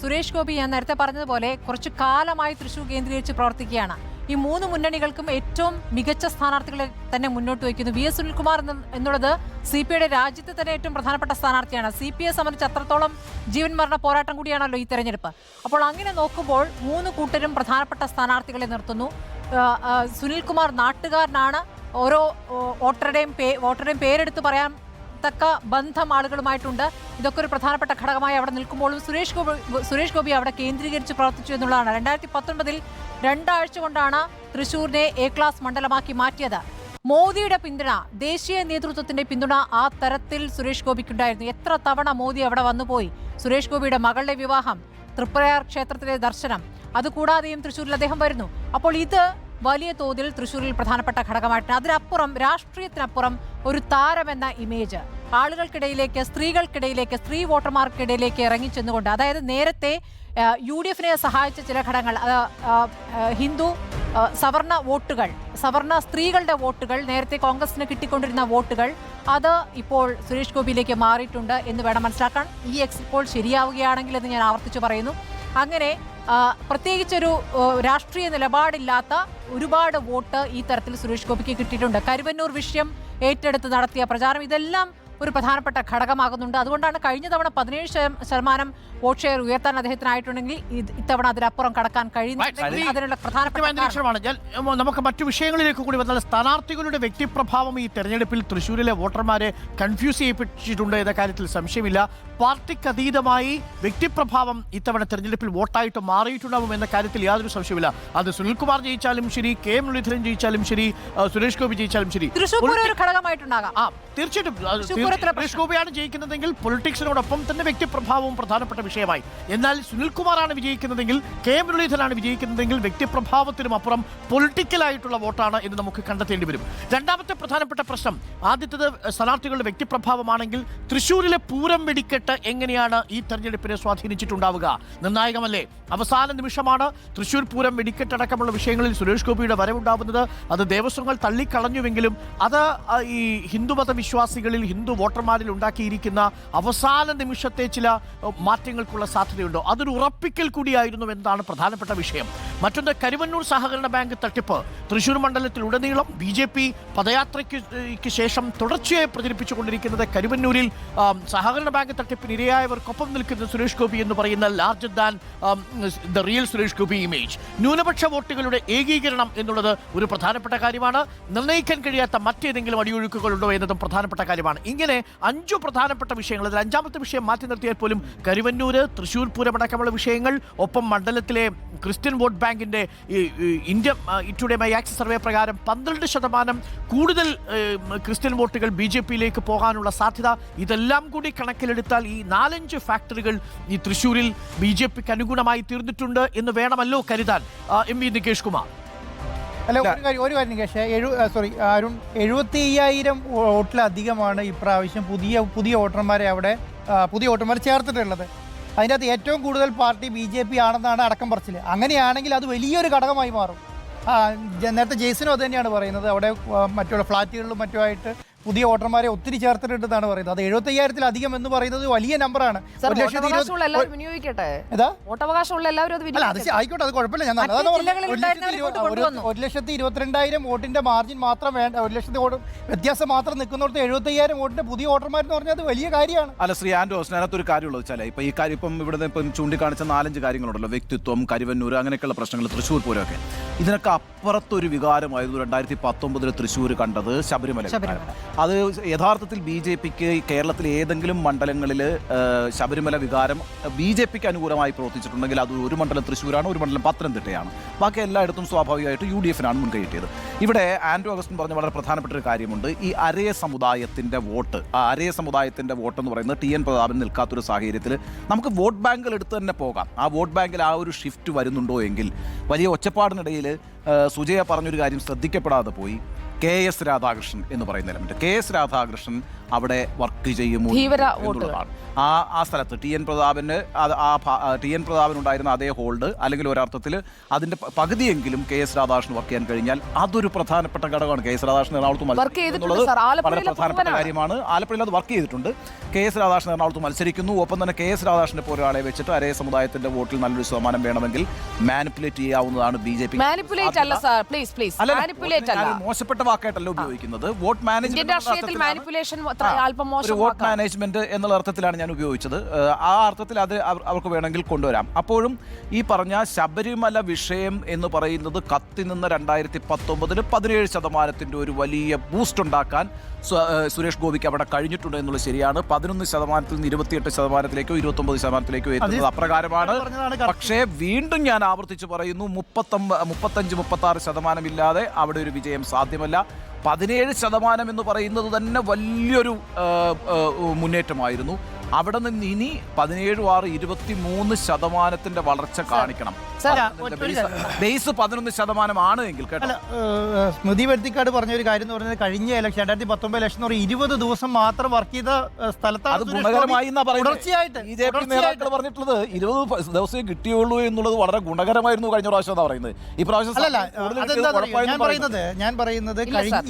സുരേഷ് ഗോപി ഞാൻ നേരത്തെ പറഞ്ഞതുപോലെ കുറച്ചു കാലമായി തൃശൂർ കേന്ദ്രീകരിച്ച് പ്രവർത്തിക്കുകയാണ്. ഈ മൂന്ന് മുന്നണികൾക്കും ഏറ്റവും മികച്ച സ്ഥാനാർത്ഥികളെ തന്നെ മുന്നോട്ട് വയ്ക്കുന്നു. വി എസ് സുനിൽകുമാർ എന്നുള്ളത് സി പി ഐയുടെ രാജ്യത്തെ തന്നെ ഏറ്റവും പ്രധാനപ്പെട്ട സ്ഥാനാർത്ഥിയാണ്. സി പി ഐ സംബന്ധിച്ച് അത്രത്തോളം ജീവൻ മരണ പോരാട്ടം കൂടിയാണല്ലോ ഈ തെരഞ്ഞെടുപ്പ്. അപ്പോൾ അങ്ങനെ നോക്കുമ്പോൾ മൂന്ന് കൂട്ടരും പ്രധാനപ്പെട്ട സ്ഥാനാർത്ഥികളെ നിർത്തുന്നു. സുനിൽകുമാർ നാട്ടുകാരനാണ്. ഓരോ വോട്ടറുടെയും പേ വോട്ടറുടെയും പേരെടുത്ത് പറയാൻ തക്ക ബന്ധം ആളുകളുമായിട്ടുണ്ട്. ഇതൊക്കെ ഒരു പ്രധാനപ്പെട്ട ഘടകമായി അവിടെ നിൽക്കുമ്പോഴും സുരേഷ് ഗോപി സുരേഷ് ഗോപി അവിടെ കേന്ദ്രീകരിച്ച് പ്രവർത്തിച്ചു എന്നുള്ളതാണ്. രണ്ടായിരത്തി പത്തൊൻപതിൽ രണ്ടാഴ്ച കൊണ്ടാണ് തൃശൂരിനെ എ ക്ലാസ് മണ്ഡലമാക്കി മാറ്റിയത്. മോദിയുടെ പിന്തുണ ദേശീയ നേതൃത്വത്തിന്റെ പിന്തുണ ആ തരത്തിൽ സുരേഷ് ഗോപിക്കുണ്ടായിരുന്നു. എത്ര തവണ മോദി അവിടെ വന്നുപോയി. സുരേഷ് ഗോപിയുടെ മകളുടെ വിവാഹം തൃപ്രയാർ ക്ഷേത്രത്തിലെ ദർശനം അതുകൂടാതെയും തൃശ്ശൂരിൽ അദ്ദേഹം വരുന്നു. അപ്പോൾ ഇത് വലിയ തോതിൽ തൃശ്ശൂരിൽ പ്രധാനപ്പെട്ട ഘടകമായിട്ടുണ്ട് അതിനപ്പുറം രാഷ്ട്രീയത്തിനപ്പുറം ഒരു താരമെന്ന ഇമേജ് ആളുകൾക്കിടയിലേക്ക് സ്ത്രീകൾക്കിടയിലേക്ക് സ്ത്രീ വോട്ടർമാർക്കിടയിലേക്ക് ഇറങ്ങിച്ചെന്നുകൊണ്ട് അതായത് നേരത്തെ യു ഡി എഫിനെ സഹായിച്ച ചില ഘടകങ്ങൾ ഹിന്ദു സവർണ വോട്ടുകൾ സവർണ സ്ത്രീകളുടെ വോട്ടുകൾ നേരത്തെ കോൺഗ്രസിന് കിട്ടിക്കൊണ്ടിരുന്ന വോട്ടുകൾ അത് ഇപ്പോൾ സുരേഷ് ഗോപിയിലേക്ക് മാറിയിട്ടുണ്ട് എന്ന് വേണം മനസ്സിലാക്കാൻ. ഈ എക്സിറ്റ് പോൾ ശരിയാവുകയാണെങ്കിൽ എന്ന് ഞാൻ ആവർത്തിച്ചു പറയുന്നു. അങ്ങനെ പ്രത്യേകിച്ചൊരു രാഷ്ട്രീയ നിലപാടില്ലാത്ത ഒരുപാട് വോട്ട് ഈ തരത്തിൽ സുരേഷ് ഗോപിക്ക് കിട്ടിയിട്ടുണ്ട്. കരുവന്നൂർ വിഷയം ഏറ്റെടുത്ത് നടത്തിയ പ്രചാരണം. ഇതെല്ലാം ഒരു പ്രധാനപ്പെട്ട ഘടകമാകുന്നുണ്ട്. അതുകൊണ്ടാണ് കഴിഞ്ഞ തവണ പതിനേഴ് ശതം- ശതമാനം വോട്ട് ഷെയർ ഉയർത്താൻ അദ്ദേഹത്തിനായിട്ടുണ്ടെങ്കിൽ ഇത് ഇത്തവണ അതിലപ്പുറം കടക്കാൻ കഴിയുന്ന അതിനുള്ള പ്രധാനപ്പെട്ട നമുക്ക് മറ്റു വിഷയങ്ങളിലേക്ക് കൂടി വന്നാൽ സ്ഥാനാർത്ഥികളുടെ വ്യക്തിപ്രഭാവം ഈ തെരഞ്ഞെടുപ്പിൽ തൃശ്ശൂരിലെ വോട്ടർമാരെ കൺഫ്യൂസ് ചെയ്യപ്പെട്ടിട്ടുണ്ട് എന്ന കാര്യത്തിൽ സംശയമില്ല. പാർട്ടിക്ക് അതീതമായി വ്യക്തിപ്രഭാവം ഇത്തവണ തെരഞ്ഞെടുപ്പിൽ വോട്ടായിട്ട് മാറിയിട്ടുണ്ടാവും എന്ന കാര്യത്തിൽ യാതൊരു സംശയമില്ല അത് സുനിൽകുമാർ ജയിച്ചാലും ശരി കെ എം മുരളീധരൻ ജയിച്ചാലും ശരി സുരേഷ് ഗോപി ജയിച്ചാലും ശരി. തീർച്ചയായിട്ടും. ഗോപിയാണ് ജയിക്കുന്നതെങ്കിൽ പൊളിറ്റിക്സിനോടൊപ്പം തന്നെ വ്യക്തിപ്രഭാവവും പ്രധാനപ്പെട്ട വിഷയമായി. എന്നാൽ സുനിൽകുമാറാണ് വിജയിക്കുന്നതെങ്കിൽ കെ മുരളീധരനാണ് വിജയിക്കുന്നതെങ്കിൽ വ്യക്തിപ്രഭാവത്തിനും അപ്പുറം പൊളിറ്റിക്കലായിട്ടുള്ള വോട്ടാണ് എന്ന് നമുക്ക് കണ്ടെത്തേണ്ടി വരും. രണ്ടാമത്തെ പ്രധാനപ്പെട്ട പ്രശ്നം ആദ്യത്തേത് സ്ഥാനാർത്ഥികളുടെ വ്യക്തിപ്രഭാവമാണെങ്കിൽ തൃശ്ശൂരിലെ പൂരം വെടിക്കെട്ട് എങ്ങനെയാണ് ഈ തെരഞ്ഞെടുപ്പിനെ സ്വാധീനിച്ചിട്ടുണ്ടാവുക? നിർണായകമല്ലേ? അവസാന നിമിഷമാണ് തൃശ്ശൂർ പൂരം വെടിക്കെട്ടടക്കമുള്ള വിഷയങ്ങളിൽ സുരേഷ് ഗോപിയുടെ വരവുണ്ടാവുന്നത്. അത് ദേവസ്വങ്ങൾ തള്ളിക്കളഞ്ഞുവെങ്കിലും അത് ഈ ഹിന്ദുമത വിശ്വാസികളിൽ ഹിന്ദു വോട്ടർമാരിൽ ഉണ്ടാക്കിയിരിക്കുന്ന അവസാന നിമിഷത്തെ ചില മാറ്റങ്ങൾക്കുള്ള സാധ്യതയുണ്ടോ? അതൊരു ഉറപ്പിക്കൽ കൂടിയായിരുന്നു എന്നതാണ് പ്രധാനപ്പെട്ട വിഷയം. മറ്റൊന്ന് കരുവന്നൂർ സഹകരണ ബാങ്ക് തട്ടിപ്പ്. തൃശൂർ മണ്ഡലത്തിൽ ഉടനീളം ബി ജെ പി പദയാത്രയ്ക്ക് ശേഷം തുടർച്ചയായി പ്രചരിപ്പിച്ചുകൊണ്ടിരിക്കുന്നത് കരുവന്നൂരിൽ സഹകരണ ബാങ്ക് തട്ടിപ്പിന് ഇരയായവർക്കൊപ്പം നിൽക്കുന്ന സുരേഷ് ഗോപി എന്ന് പറയുന്ന larger than the real Suresh Gopi image ന്യൂനപക്ഷ വോട്ടുകളുടെ ഏകീകരണം എന്നുള്ളത് ഒരു പ്രധാനപ്പെട്ട കാര്യമാണ്. നിർണയിക്കാൻ കഴിയാത്ത മറ്റേതെങ്കിലും അടിയൊഴുക്കുകളുണ്ടോ എന്നതും പ്രധാനപ്പെട്ട കാര്യമാണ്. ഇങ്ങനെ അഞ്ചു പ്രധാനപ്പെട്ട വിഷയങ്ങൾ അതിൽ അഞ്ചാമത്തെ വിഷയം മാറ്റി നിർത്തിയാൽ പോലും കരുവന്നൂര് തൃശൂർ പൂരമടക്കമുള്ള വിഷയങ്ങൾ ഒപ്പം മണ്ഡലത്തിലെ ക്രിസ്ത്യൻ വോട്ട് ബാങ്കിന്റെ ഈ India Today My Axis survey പ്രകാരം പന്ത്രണ്ട് ശതമാനം കൂടുതൽ ക്രിസ്ത്യൻ വോട്ടുകൾ ബി ജെ പിയിലേക്ക് പോകാനുള്ള സാധ്യത. ഇതെല്ലാം കൂടി കണക്കിലെടുത്താൽ ഈ നാലഞ്ച് ഫാക്ടറികൾ ഈ തൃശ്ശൂരിൽ ബി ജെ പിക്ക് അനുഗുണമായി തീർന്നിട്ടുണ്ട് എന്ന് വേണമല്ലോ കരുതാൻ. M V Nikesh Kumar. അല്ല ഒരു കാര്യം ഒരു കാര്യം നികേഷ് എഴു സോറി അരുൺ എഴുപത്തി അയ്യായിരം വോട്ടിലധികമാണ് ഇപ്രാവശ്യം പുതിയ പുതിയ വോട്ടർമാരെ അവിടെ പുതിയ വോട്ടർമാർ ചേർത്തിട്ടുള്ളത്. അതിന്റെ അകത്ത് ഏറ്റവും കൂടുതൽ പാർട്ടി ബി ജെ പി ആണെന്നാണ് അടക്കം പറച്ചിൽ അങ്ങനെയാണെങ്കിൽ അത് വലിയൊരു ഘടകമായി മാറും. ആ, നേരത്തെ ജെയ്സനും അത് തന്നെയാണ് പറയുന്നത്. അവിടെ മറ്റുള്ള ഫ്ലാറ്റുകളിലും മറ്റുമായിട്ട് പുതിയ വോട്ടർമാരെ ഒത്തിരി ചേർത്തിട്ടുണ്ടെന്നാണ് പറയുന്നത്. അത് എഴുപത്തി അയ്യായിരത്തിലധികം എന്ന് പറയുന്നത് വലിയ നമ്പറാണ്. വിനിയോഗിക്കട്ടെ? ഏതാ വോട്ടവകാശമുള്ള എല്ലാവരും അത് ആയിക്കോട്ടെ അത് കുഴപ്പമില്ല. ഞാൻ ഒരു ലക്ഷത്തി ഇരുപത്തിരണ്ടായിരം വോട്ടിന്റെ മാർജിൻ മാത്രം വേണ്ട ഒരു ലക്ഷത്തി വോട്ട് വ്യത്യാസം മാത്രം നിൽക്കുന്നിടത്ത് എഴുപത്തി അയ്യായിരം വോട്ടിന്റെ പുതിയ വോട്ടർമാർ എന്ന് പറഞ്ഞാൽ അത് വലിയ കാര്യമാണ്. അല്ല ശ്രീ ആൻഡോസ് അതിനകത്ത് ഒരു കാര്യമുള്ളത് വെച്ചാൽ ഇപ്പൊ ഈ കാര്യം ഇപ്പം ഇവിടെ ഇപ്പം ചൂണ്ടിക്കാണിച്ച നാലഞ്ച് കാര്യങ്ങളുണ്ടല്ലോ. വ്യക്തിത്വം കരുവന്നൂർ അങ്ങനെയൊക്കെയുള്ള പ്രശ്നങ്ങൾ തൃശ്ശൂർ പൂരമൊക്കെ ഇതിനൊക്കെ അപ്പുറത്തൊരു വികാരമായിരുന്നു രണ്ടായിരത്തി പത്തൊമ്പതിൽ തൃശ്ശൂർ കണ്ടത് ശബരിമല. അത് യഥാർത്ഥത്തിൽ ബി ജെ പിക്ക് കേരളത്തിലെ ഏതെങ്കിലും മണ്ഡലങ്ങളിൽ ശബരിമല വികാരം ബി ജെ പിക്ക് അനുകൂലമായി പ്രവർത്തിച്ചിട്ടുണ്ടെങ്കിൽ അത് ഒരു മണ്ഡലം തൃശ്ശൂരാണ് ഒരു മണ്ഡലം പത്തനംതിട്ടയാണ്. ബാക്കി എല്ലായിടത്തും സ്വാഭാവികമായിട്ട് യു ഡി എഫിനാണ് മുൻകൈ കിട്ടിയത്. ഇവിടെ ആൻഡ്രോ അഗസ്റ്റിൻ പറഞ്ഞ വളരെ പ്രധാനപ്പെട്ട ഒരു കാര്യമുണ്ട്. ഈ അരയ സമുദായത്തിന്റെ വോട്ട് ആ അരയ സമുദായത്തിന്റെ വോട്ട് എന്ന് പറയുന്നത് ടി എൻ പ്രതാപൻ നിൽക്കാത്തൊരു സാഹചര്യത്തിൽ നമുക്ക് വോട്ട് ബാങ്കിൽ എടുത്ത് തന്നെ പോകാം. ആ വോട്ട് ബാങ്കിൽ ആ ഒരു ഷിഫ്റ്റ് വരുന്നുണ്ടോ എങ്കിൽ വലിയ ഒച്ചപ്പാടിനിടയിൽ സുജയ പറഞ്ഞൊരു കാര്യം ശ്രദ്ധിക്കപ്പെടാതെ പോയി. കെ എസ് രാധാകൃഷ്ണൻ എന്ന് പറയുന്ന എലമെന്റ് കെ എസ് രാധാകൃഷ്ണൻ അവിടെ വർക്ക് ചെയ്യുമോ എന്നുള്ളതാണ്. ആ ആ സ്ഥലത്ത് ടി എൻ പ്രതാപന് ആ ടി എൻ പ്രതാപനുണ്ടായിരുന്ന അതേ ഹോൾഡ് അല്ലെങ്കിൽ ഒരർത്ഥത്തിൽ അതിന്റെ പകുതിയെങ്കിലും കെ എസ് രാധാകൃഷ്ണൻ വർക്ക് ചെയ്യാൻ കഴിഞ്ഞാൽ അതൊരു പ്രധാനപ്പെട്ട ഘടകമാണ്. കെ എസ് രാധാകൃഷ്ണൻ എറണാകുളത്ത് Work മത്സരിക്കുന്നു സർ. ആലപ്പുഴയിലെ വളരെ പ്രധാനപ്പെട്ട കാര്യമാണ്. ആലപ്പുഴയിൽ അത് വർക്ക് ചെയ്തിട്ടുണ്ട്. കെ എസ് രാധാകൃഷ്ണൻ എറണാകുളത്ത് മത്സരിക്കുന്നു. ഒപ്പം തന്നെ കെ എസ് രാധാകൃഷ്ണനെ പോലെ ഒരാളെ വെച്ചിട്ട് അരേ സമുദായത്തിന്റെ വോട്ടിൽ നല്ലൊരു ശതമാനം വേണമെങ്കിൽ മാനിപ്പുലേറ്റ് ചെയ്യാവുന്നതാണ് ബി ജെ പി. മോശപ്പെട്ട വാക്കായിട്ടല്ല ഉപയോഗിക്കുന്നത്. വോട്ട് മാനേജ്മെന്റ് മാനിപ്പുലേഷൻ അല്പം മോശം വോട്ട് മാനേജ്മെന്റ് എന്നുള്ള അർത്ഥത്തിലാണ് ഞാൻ ഉപയോഗിച്ചത്. ആ അർത്ഥത്തിൽ അത് അവർക്ക് വേണമെങ്കിൽ കൊണ്ടുവരാം. അപ്പോഴും ഈ പറഞ്ഞ ശബരിമല വിഷയം എന്ന് പറയുന്നത് കത്തി നിന്ന് രണ്ടായിരത്തി പത്തൊമ്പതിൽ പതിനേഴ് ശതമാനത്തിന്റെ ഒരു വലിയ ബൂസ്റ്റ് ഉണ്ടാക്കാൻ സുരേഷ് ഗോപിക്ക് അവിടെ കഴിഞ്ഞിട്ടുണ്ട് എന്നുള്ളത് ശരിയാണ്. പതിനൊന്ന് ശതമാനത്തിൽ നിന്ന് ഇരുപത്തിയെട്ട് ശതമാനത്തിലേക്കോ ഇരുപത്തൊമ്പത് ശതമാനത്തിലേക്കോ എത്തുന്നത് അപ്രകാരമാണ്. പക്ഷേ വീണ്ടും ഞാൻ ആവർത്തിച്ച് പറയുന്നു മുപ്പത്തൊമ്പ മുപ്പത്തഞ്ച് മുപ്പത്തി ആറ് ശതമാനമില്ലാതെ അവിടെ ഒരു വിജയം സാധ്യമല്ല. പതിനേഴ് ശതമാനം എന്ന് പറയുന്നത് തന്നെ വലിയൊരു മുന്നേറ്റമായിരുന്നു. അവിടെ നിന്ന് ഇനി പതിനേഴ് ആറ് ഇരുപത്തി മൂന്ന് ശതമാനത്തിന്റെ വളർച്ച കാണിക്കണം. ബേസ് ബേസ് പതിനൊന്ന് ശതമാനമാണ് എങ്കിൽ കേട്ടോ. സ്മൃതി വെട്ടിക്കാട് പറഞ്ഞ ഒരു കാര്യം എന്ന് പറഞ്ഞത് കഴിഞ്ഞ ഇലക്ഷൻ രണ്ടായിരത്തി പത്തൊമ്പത് ഇലക്ഷൻ എന്ന് പറയുന്നത് ഇരുപത് ദിവസം മാത്രം വർക്ക് ചെയ്ത സ്ഥലത്താണ് അത് ഗുണകരമായി എന്നാ പറയുന്നത് തുടർച്ചയായിട്ട് ബി ജെ പി നേതാക്കൾ പറഞ്ഞിട്ടുള്ളത് ഇരുപത് ദിവസം ദിവസമേ കിട്ടിയുള്ളൂ എന്നുള്ളത് വളരെ ഗുണകരമായിരുന്നു കഴിഞ്ഞ പ്രാവശ്യം എന്നാ പറയുന്നത്. ഈ പ്രാവശ്യം ഞാൻ പറയുന്നത്. ഞാൻ പറയുന്നത്.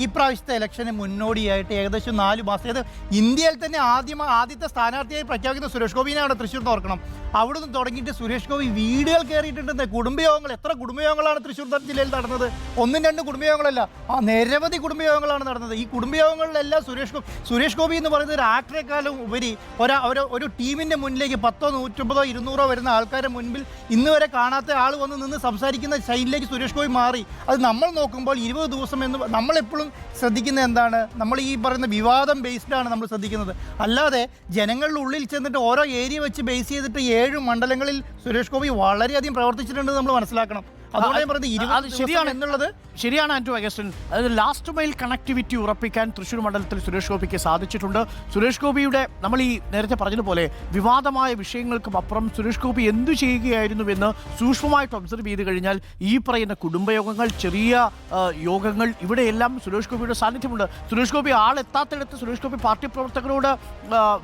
ഈ പ്രാവശ്യത്തെ ഇലക്ഷന് മുന്നോടിയായിട്ട് ഏകദേശം നാല് മാസം ഇന്ത്യയിൽ തന്നെ ആദ്യം ആദ്യത്തെ സ്ഥാനാർത്ഥിയായി പ്രഖ്യാപിക്കുന്ന സുരേഷ് ഗോപിനെയാണ് തൃശ്ശൂർ ഓർക്കണം. നിന്ന് തുടങ്ങിയിട്ട് സുരേഷ് ഗോപി വീടുകൾ കയറിയിട്ടുണ്ട് കുടുംബയോഗങ്ങൾ എത്ര കുടുംബയോഗങ്ങളാണ് തൃശ്ശൂർ ജില്ലയിൽ നടന്നത്? ഒന്നും രണ്ടും കുടുംബയോഗങ്ങളല്ല. ആ നിരവധി കുടുംബയോഗങ്ങളാണ് നടന്നത്. ഈ കുടുംബയോഗങ്ങളിലെല്ലാം സുരേഷ് ഗോപി സുരേഷ് ഗോപി എന്ന് പറയുന്നത് ഒരു ആക്ടറെക്കാളും ഉപരി ഒരാ ഒരു ഒരു ടീമിന്റെ മുന്നിലേക്ക് പത്തോ നൂറ്റമ്പതോ ഇരുന്നൂറോ വരുന്ന ആൾക്കാരുടെ മുൻപിൽ ഇന്ന് വരെ കാണാത്ത ആൾ വന്ന് നിന്ന് സംസാരിക്കുന്ന ശൈലിയിലേക്ക് സുരേഷ് ഗോപി മാറി. അത് നമ്മൾ നോക്കുമ്പോൾ ഇരുപത് ദിവസം എന്ന് നമ്മളെപ്പോഴും ശ്രദ്ധിക്കുന്നത് എന്താണ്? നമ്മൾ ഈ പറയുന്ന വിവാദം ബേസ്ഡാണ് നമ്മൾ ശ്രദ്ധിക്കുന്നത്. അല്ലാതെ ജനങ്ങളുടെ ഉള്ളിൽ ചെന്നിട്ട് ഓരോ ഏരിയ വെച്ച് ബേസ് ചെയ്തിട്ട് ഏഴ് മണ്ഡലങ്ങളിൽ സുരേഷ് ഗോപി വളരെയധികം പ്രവർത്തിച്ചിട്ടുണ്ടെന്ന് നമ്മൾ മനസ്സിലാക്കണം. അതുകൊണ്ട് ഞാൻ പറയുന്നത് ഇരുപത് ശരിയാണ്. എന്നുള്ളത് ശരിയാണ് ആന്റോ അഗസ്റ്റിൻ. അതായത് ലാസ്റ്റ് മൈൽ കണക്ടിവിറ്റി ഉറപ്പിക്കാൻ തൃശ്ശൂർ മണ്ഡലത്തിൽ സുരേഷ് ഗോപിക്ക് സാധിച്ചിട്ടുണ്ട്. സുരേഷ് ഗോപിയുടെ നമ്മൾ ഈ നേരത്തെ പറഞ്ഞതുപോലെ വിവാദമായ വിഷയങ്ങൾക്കും അപ്പുറം സുരേഷ് ഗോപി എന്തു ചെയ്യുകയായിരുന്നുവെന്ന് സൂക്ഷ്മമായിട്ട് ഒബ്സർവ് ചെയ്ത് കഴിഞ്ഞാൽ ഈ പറയുന്ന കുടുംബയോഗങ്ങൾ ചെറിയ യോഗങ്ങൾ ഇവിടെയെല്ലാം സുരേഷ് ഗോപിയുടെ സാന്നിധ്യമുണ്ട്. സുരേഷ് ഗോപി ആളെത്താത്തിടത്ത് സുരേഷ് ഗോപി പാർട്ടി പ്രവർത്തകരോട്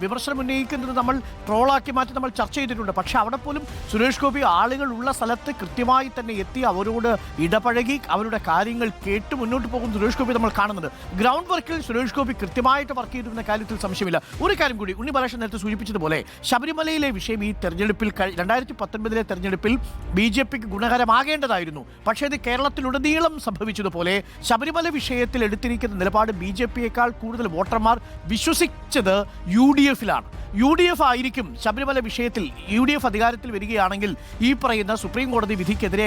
വിമർശനം ഉന്നയിക്കുന്നത് നമ്മൾ ട്രോളാക്കി മാറ്റി നമ്മൾ ചർച്ച ചെയ്തിട്ടുണ്ട്. പക്ഷേ അവിടെ പോലും സുരേഷ് ഗോപി ആളുകൾ ഉള്ള സ്ഥലത്ത് കൃത്യമായി തന്നെ എത്തി അവരോട് ഇടപഴകി അവരുടെ കാര്യങ്ങൾ കേട്ട് മുന്നോട്ട് പോകും സുരേഷ് ഗോപി നമ്മൾ കാണുന്നത്. ഗ്രൗണ്ട് വർക്കിൽ സുരേഷ് ഗോപി കൃത്യമായിട്ട് വർക്ക് ചെയ്തിരുന്ന കാര്യത്തിൽ സംശയമില്ല. ഒരു കാര്യം കൂടി ഉണ്ണി ബാലകൃഷ്ണൻ നേരത്തെ സൂചിപ്പിച്ചതുപോലെ ശബരിമലയിലെ വിഷയം ഈ തെരഞ്ഞെടുപ്പിൽ രണ്ടായിരത്തി പത്തൊൻപതിലെ തെരഞ്ഞെടുപ്പിൽ ബി ജെ പിക്ക് ഗുണകരമാകേണ്ടതായിരുന്നു. പക്ഷേ ഇത് കേരളത്തിലുടനീളം സംഭവിച്ചതുപോലെ ശബരിമല വിഷയത്തിൽ എടുത്തിരിക്കുന്ന നിലപാട് ബി ജെ പിയേക്കാൾ കൂടുതൽ വോട്ടർമാർ വിശ്വസിച്ചത് യു ഡി എഫിലാണ്. യു ഡി എഫ് ആയിരിക്കും ശബരിമല വിഷയത്തിൽ യു ഡി എഫ് അധികാരത്തിൽ വരികയാണെങ്കിൽ ഈ പറയുന്ന സുപ്രീം കോടതി വിധിക്കെതിരെ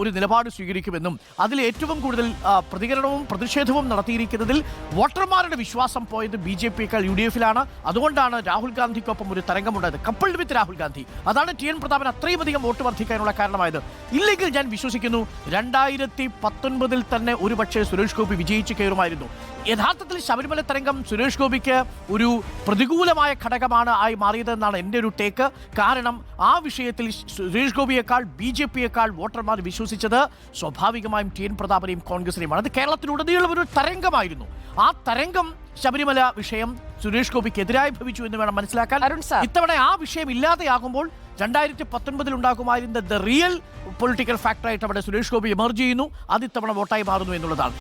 ഒരു നിലപാട് സ്വീകരിക്കുമെന്നും അതിൽ ഏറ്റവും കൂടുതൽ പ്രതികരണവും പ്രതിഷേധവും നടത്തിയിരിക്കുന്നതിൽ വോട്ടർമാരുടെ വിശ്വാസം പോയത് ബി ജെ പിയേക്കാൾ യു ഡി എഫിലാണ്. അതുകൊണ്ടാണ് രാഹുൽ ഗാന്ധിക്കൊപ്പം ഒരു തരംഗമുണ്ടായത്. Coupled with Rahul Gandhi. അതാണ് ടി എൻ പ്രതാപൻ അത്രയും അധികം വോട്ട് വർദ്ധിക്കാനുള്ള കാരണമായത്. ഇല്ലെങ്കിൽ ഞാൻ വിശ്വസിക്കുന്നു രണ്ടായിരത്തി പത്തൊൻപതിൽ തന്നെ ഒരുപക്ഷെ സുരേഷ് ഗോപി വിജയിച്ചു കയറുമായിരുന്നു. യഥാർത്ഥത്തിൽ ശബരിമല തരംഗം സുരേഷ് ഗോപിക്ക് ഒരു പ്രതികൂലമായ ഘടകമാണ് ആയി മാറിയതെന്നാണ് എന്റെ ഒരു ടേക്ക് കാരണം ആ വിഷയത്തിൽ സുരേഷ് ഗോപിയേക്കാൾ ബി ജെ പിയേക്കാൾ വോട്ടർമാർ വിശ്വസിച്ചത് സ്വാഭാവികമായും ടി എൻ പ്രതാപനെയും കോൺഗ്രസിനെയുമാണ്. അത് കേരളത്തിലുടനീളം ഒരു തരംഗമായിരുന്നു. ആ തരംഗം ശബരിമല വിഷയം സുരേഷ് ഗോപിക്ക് എതിരായി ഭവിച്ചു എന്ന് വേണം മനസ്സിലാക്കാൻ. അരുൺ സാർ. ഇത്തവണ ആ വിഷയം ഇല്ലാതെയാകുമ്പോൾ രണ്ടായിരത്തി പത്തൊൻപതിൽ ഉണ്ടാകുമായിരുന്ന ദ റിയൽ പൊളിറ്റിക്കൽ ഫാക്ടറായിട്ട് അവിടെ സുരേഷ് ഗോപി എമർജ് ചെയ്യുന്നു. അത് ഇത്തവണ വോട്ടായി മാറുന്നു എന്നുള്ളതാണ്.